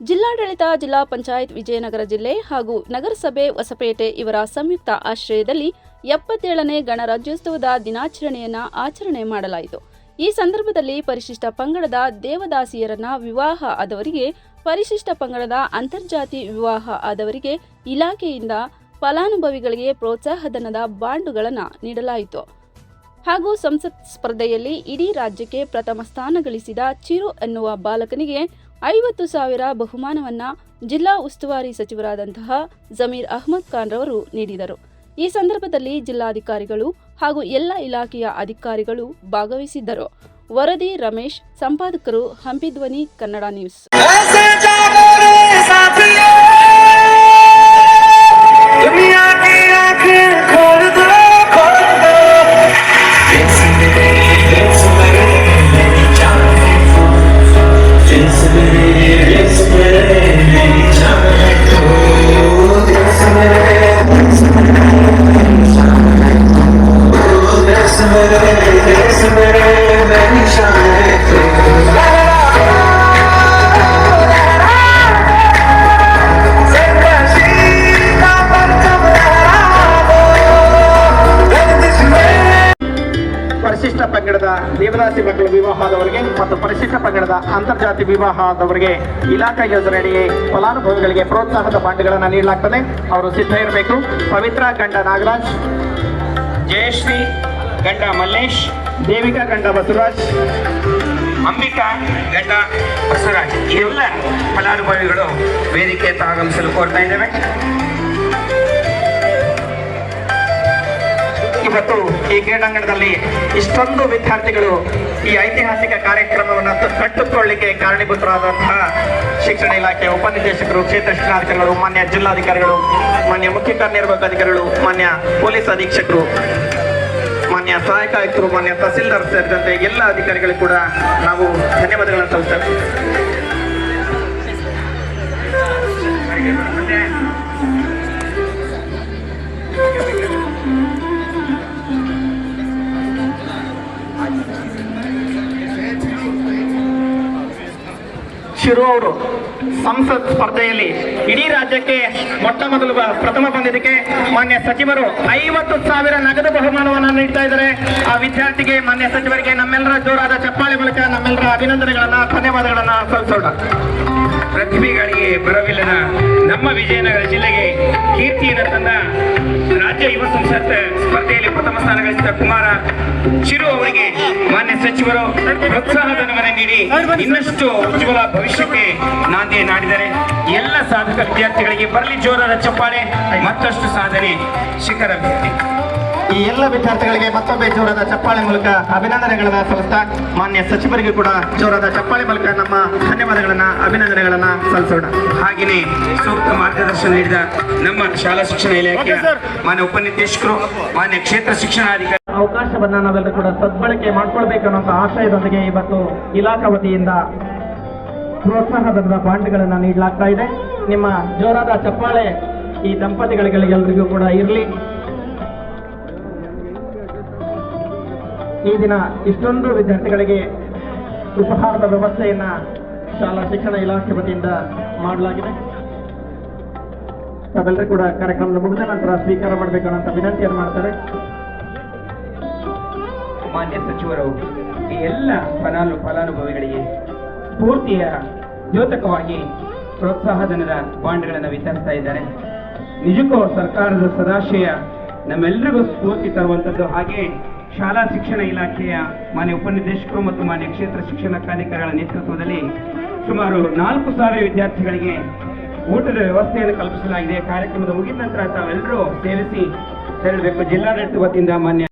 ಜಿಲ್ಲಾಡಳಿತ, ಜಿಲ್ಲಾ ಪಂಚಾಯತ್ ವಿಜಯನಗರ ಜಿಲ್ಲೆ ಹಾಗೂ ನಗರಸಭೆ ಹೊಸಪೇಟೆ ಇವರ ಸಂಯುಕ್ತ ಆಶ್ರಯದಲ್ಲಿ ಎಪ್ಪತ್ತೇಳನೇ ಗಣರಾಜ್ಯೋತ್ಸವದ ದಿನಾಚರಣೆಯನ್ನ ಆಚರಣೆ ಮಾಡಲಾಯಿತು. ಈ ಸಂದರ್ಭದಲ್ಲಿ ಪರಿಶಿಷ್ಟ ಪಂಗಡದ ದೇವದಾಸಿಯರನ್ನ ವಿವಾಹ ಆದವರಿಗೆ, ಪರಿಶಿಷ್ಟ ಪಂಗಡದ ಅಂತರ್ಜಾತಿ ವಿವಾಹ ಆದವರಿಗೆ ಇಲಾಖೆಯಿಂದ ಫಲಾನುಭವಿಗಳಿಗೆ ಪ್ರೋತ್ಸಾಹಧನದ ಬಾಂಡುಗಳನ್ನು ನೀಡಲಾಯಿತು. ಹಾಗೂ ಸಂಸತ್ ಸ್ಪರ್ಧೆಯಲ್ಲಿ ಇಡೀ ರಾಜ್ಯಕ್ಕೆ ಪ್ರಥಮ ಸ್ಥಾನ ಗಳಿಸಿದ ಚಿರು ಎನ್ನುವ ಬಾಲಕನಿಗೆ ಐವತ್ತು ಸಾವಿರ ಬಹುಮಾನವನ್ನ ಜಿಲ್ಲಾ ಉಸ್ತುವಾರಿ ಸಚಿವರಾದಂತಹ ಜಮೀರ್ ಅಹ್ಮದ್ ಖಾನ್ ರವರು ನೀಡಿದರು. ಈ ಸಂದರ್ಭದಲ್ಲಿ ಜಿಲ್ಲಾಧಿಕಾರಿಗಳು ಹಾಗೂ ಎಲ್ಲ ಇಲಾಖೆಯ ಅಧಿಕಾರಿಗಳು ಭಾಗವಹಿಸಿದ್ದರು. ವರದಿ ರಮೇಶ್, ಸಂಪಾದಕರು ಹಂಪಿ ಧ್ವನಿ ಕನ್ನಡ ನ್ಯೂಸ್. ಪಂಗಡದ ದೇವದಾಸಿ ಮಕ್ಕಳ ವಿವಾಹದವರಿಗೆ ಮತ್ತು ಪರಿಶಿಷ್ಟ ಪಂಗಡದ ಅಂತರ್ಜಾತಿ ವಿವಾಹದವರಿಗೆ ಇಲಾಖಾ ಯೋಜನೆಯಡಿ ಫಲಾನುಭವಿಗಳಿಗೆ ಪ್ರೋತ್ಸಾಹದ ಬಾಂಡ್ಗಳನ್ನು ನೀಡಲಾಗ್ತದೆ. ಅವರು ಸಿದ್ಧ ಇರಬೇಕು. ಪವಿತ್ರ ಗಂಡ ನಾಗರಾಜ್, ಜಯಶ್ರೀ ಗಂಡ ಮಲ್ಲೇಶ್, ದೇವಿಕಾ ಗಂಡ ಬಸವರಾಜ್, ಅಂಬಿಕಾ ಗಂಡ ಬಸವರಾಜ್. ಇವೆಲ್ಲ ಫಲಾನುಭವಿಗಳು ವೇದಿಕೆ ಆಗಮಿಸಲು ಕೋರ್ತಾ ಇದ್ದೇವೆ. ಇವತ್ತು ಈ ಕ್ರೀಡಾಂಗಣದಲ್ಲಿ ಇಷ್ಟೊಂದು ವಿದ್ಯಾರ್ಥಿಗಳು ಈ ಐತಿಹಾಸಿಕ ಕಾರ್ಯಕ್ರಮವನ್ನು ಕಟ್ಟುಕೊಳ್ಳಿಕ್ಕೆ ಕಟ್ಟಿಕೊಳ್ಳಿಕ್ಕೆ ಕಾರಣೀಭೂತರಾದಂತಹ ಶಿಕ್ಷಣ ಇಲಾಖೆ ಉಪನಿರ್ದೇಶಕರು ಕ್ಷೇತ್ರ ಶಿಕ್ಷಣಾಧಿಕಾರಿಗಳು ಮಾನ್ಯ ಜಿಲ್ಲಾಧಿಕಾರಿಗಳು, ಮಾನ್ಯ ಮುಖ್ಯ ಕಾರ್ಯನಿರ್ವಾಹಕ ಅಧಿಕಾರಿಗಳು ಮಾನ್ಯ ಪೊಲೀಸ್ ಅಧೀಕ್ಷಕರು, ಮಾನ್ಯ ಸಹಾಯಕ ಆಯುಕ್ತರು, ಮಾನ್ಯ ತಹಸೀಲ್ದಾರ್ ಸೇರಿದಂತೆ ಎಲ್ಲ ಅಧಿಕಾರಿಗಳಿಗೂ ಕೂಡ ನಾವು ಧನ್ಯವಾದಗಳನ್ನು ಸಲ್ಲಿಸ್ತೇವೆ. ಶಿರು ಅವರು ಸಂಸತ್ ಸ್ಪರ್ಧೆಯಲ್ಲಿ ಇಡೀ ರಾಜ್ಯಕ್ಕೆ ಮೊಟ್ಟ ಮೊದಲು ಪ್ರಥಮ ಬಂದಿದ್ದಕ್ಕೆ ಮಾನ್ಯ ಸಚಿವರು ಐವತ್ತು ಸಾವಿರ ನಗದು ಬಹುಮಾನವನ್ನು ನೀಡ್ತಾ ಇದ್ದಾರೆ. ಆ ವಿದ್ಯಾರ್ಥಿಗೆ ಮಾನ್ಯ ಸಚಿವರಿಗೆ ನಮ್ಮೆಲ್ಲರ ಜೋರಾದ ಚಪ್ಪಾಳೆ ಮೂಲಕ ನಮ್ಮೆಲ್ಲರ ಅಭಿನಂದನೆಗಳನ್ನ, ಧನ್ಯವಾದಗಳನ್ನ ಸಲ್ಲಿಸೋಣ. ಪ್ರತಿಭೆಗಳಿಗೆ ಬರವಿಲ್ಲದ ನಮ್ಮ ವಿಜಯನಗರ ಜಿಲ್ಲೆಗೆ ಕೀರ್ತಿಯನ್ನು ತಂದ ರಾಜ್ಯ ಯುವ ಸಂಸತ್ ಸ್ಪರ್ಧೆಯಲ್ಲಿ ಪ್ರಥಮ ಸ್ಥಾನ ಗಳಿಸಿದ ಕುಮಾರ ಚಿರು ಅವರಿಗೆ ಮಾನ್ಯ ಸಚಿವರು ನೀಡಿ ಇನ್ನಷ್ಟು ಉಜ್ವಲ ಭವಿಷ್ಯಕ್ಕೆ ನಾಂದಿ ನಾಡಿದರೆ ಎಲ್ಲ ಸಾಧಕ ವಿದ್ಯಾರ್ಥಿಗಳಿಗೆ ಬರಲಿ ಜೋರಾದ ಚಪ್ಪಾಳೆ ಮತ್ತಷ್ಟು ಸಾಧನೆ ಶಿಖರ ಈ ಎಲ್ಲ ವಿದ್ಯಾರ್ಥಿಗಳಿಗೆ ಮತ್ತೊಮ್ಮೆ ಜೋರಾದ ಚಪ್ಪಾಳೆ ಮೂಲಕ ಅಭಿನಂದನೆಗಳನ್ನ ಸಲ್ಲಿಸ್ತಾ ಮಾನ್ಯ ಸಚಿವರಿಗೂ ಕೂಡ ಜೋರಾದ ಚಪ್ಪಾಳೆ ಮೂಲಕ ನಮ್ಮ ಧನ್ಯವಾದಗಳನ್ನ ಅಭಿನಂದನೆಗಳನ್ನ ಸಲ್ಲಿಸೋಣ. ಹಾಗೆಯೇ ಸೂಕ್ತ ಮಾರ್ಗದರ್ಶನ ನೀಡಿದ ನಮ್ಮ ಶಾಲಾ ಶಿಕ್ಷಣ ಇಲಾಖೆ ಮಾನ್ಯ ಉಪನಿರ್ದೇಶಕರು ಮಾನ್ಯ ಕ್ಷೇತ್ರ ಶಿಕ್ಷಣಾಧಿಕಾರಿ ಅವಕಾಶವನ್ನ ನಾವೆಲ್ಲರೂ ಕೂಡ ಸದ್ಬಳಕೆ ಮಾಡ್ಕೊಳ್ಬೇಕು ಅನ್ನೋ ಆಶಯದೊಂದಿಗೆ ಇವತ್ತು ಇಲಾಖಾ ವತಿಯಿಂದ ಪ್ರೋತ್ಸಾಹಧನದ ಬಾಂಡ್ಗಳನ್ನ ನೀಡಲಾಗ್ತಾ ಇದೆ. ನಿಮ್ಮ ಜೋರಾದ ಚಪ್ಪಾಳೆ ಈ ದಂಪತಿಗಳಿಗೆಲ್ಲರಿಗೂ ಕೂಡ ಇರಲಿ. ಈ ದಿನ ಇಷ್ಟೊಂದು ವಿದ್ಯಾರ್ಥಿಗಳಿಗೆ ಉಪಹಾರದ ವ್ಯವಸ್ಥೆಯನ್ನ ಶಾಲಾ ಶಿಕ್ಷಣ ಇಲಾಖೆ ವತಿಯಿಂದ ಮಾಡಲಾಗಿದೆ. ತಾವೆಲ್ಲರೂ ಕೂಡ ಕಾರ್ಯಕ್ರಮದ ಮುಗಿದ ನಂತರ ಸ್ವೀಕಾರ ಮಾಡಬೇಕು ಅನ್ನೋಂಥ ವಿನಂತಿಯನ್ನು ಮಾಡ್ತಾರೆ ಮಾನ್ಯ ಸಚಿವರು, ಈ ಎಲ್ಲ ಫಲಾನು ಫಲಾನುಭವಿಗಳಿಗೆ ಸ್ಫೂರ್ತಿಯ ದ್ಯೋತಕವಾಗಿ ಪ್ರೋತ್ಸಾಹಧನದ ಬಾಂಡ್ಗಳನ್ನು ವಿತರಿಸ್ತಾ ಇದ್ದಾರೆ. ನಿಜಕ್ಕೂ ಸರ್ಕಾರದ ಸದಾಶಯ ನಮ್ಮೆಲ್ಲರಿಗೂ ಸ್ಫೂರ್ತಿ ತರುವಂಥದ್ದು. ಹಾಗೆ ಶಾಲಾ ಶಿಕ್ಷಣ ಇಲಾಖೆಯ ಮಾನ್ಯ ಉಪನಿರ್ದೇಶಕರು ಮತ್ತು ಮಾನ್ಯ ಕ್ಷೇತ್ರ ಶಿಕ್ಷಣಾಧಿಕಾರಿಗಳ ನೇತೃತ್ವದಲ್ಲಿ ಸುಮಾರು ನಾಲ್ಕು ಸಾವಿರ ವಿದ್ಯಾರ್ಥಿಗಳಿಗೆ ಊಟದ ವ್ಯವಸ್ಥೆಯನ್ನು ಕಲ್ಪಿಸಲಾಗಿದೆ. ಕಾರ್ಯಕ್ರಮದ ಮುಗಿದ ನಂತರ ತಾವೆಲ್ಲರೂ ಸೇರಿಸಿ ತೆರಳಬೇಕು. ಜಿಲ್ಲಾಡಳಿತ ವತಿಯಿಂದ ಮಾನ್ಯ